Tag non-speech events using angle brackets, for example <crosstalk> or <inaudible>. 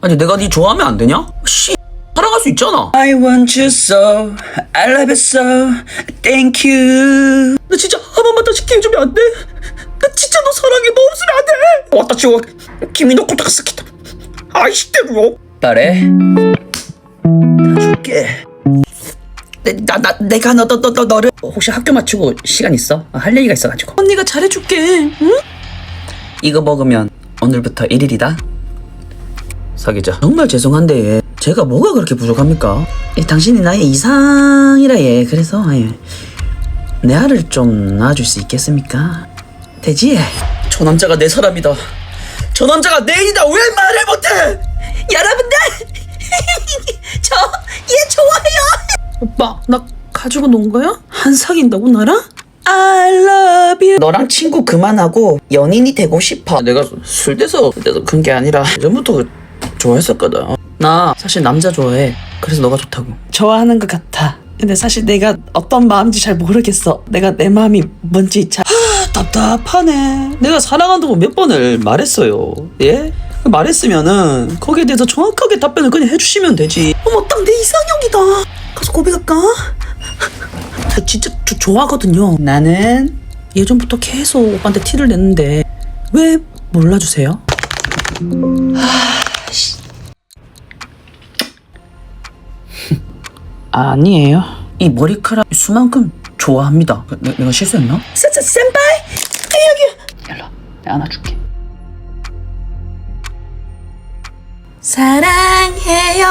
아니 내가 네 좋아하면 안 되냐? 씨 사랑할 수 있잖아 I want you so, I love you so, thank you. 나 진짜 한 번만 더 시켜 해주면 안 돼? 나 진짜 너 사랑해 너 없으면 안 돼! 왔다 치워 김이 놓고 다 스키다 아이씨 때려 말해. 다 줄게. 내, 나, 나, 내가 너, 너, 너, 너, 너를 혹시 학교 마치고 시간 있어? 아, 할 얘기가 있어가지고 언니가 잘해줄게. 응? 이거 먹으면 오늘부터 1일이다 사귀자 정말 죄송한데 제가 뭐가 그렇게 부족합니까? 이, 당신이 나의 이상이라 예 그래서 예. 내 알을 좀 낳아줄 수 있겠습니까? 되지? 저 남자가 내 사람이다 저 남자가 내 일이다 왜 말을 못해 여러분들 <laughs> 저 얘 좋아요. 오빠 나 가지고 논 거야? 안 사귄다고 나랑? I love you. 너랑 친구 그만하고 연인이 되고 싶어. 내가 술 돼서 돼서 그런 게 아니라 예전부터 좋아했었거든. 나 사실 남자 좋아해. 그래서 너가 좋다고. 좋아하는 것 같아. 근데 사실 내가 어떤 마음인지 잘 모르겠어. 내가 내 마음이 뭔지 잘 하, 답답하네. 내가 사랑한다고 몇 번을 말했어요. 예? 말했으면은 거기에 대해서 정확하게 답변을 그냥 해주시면 되지. 어머 딱 내 이상형이다. 가서 고백할까? 저 진짜 저 좋아하거든요. 나는 예전부터 계속 오빠한테 티를 냈는데 왜 몰라주세요? <laughs> 아니에요. 이 머리카락 수만큼 좋아합니다. 내, 내가 실수했나? 세, 세, 센파이 여기 일로. 내가 안아줄게. 사랑해요.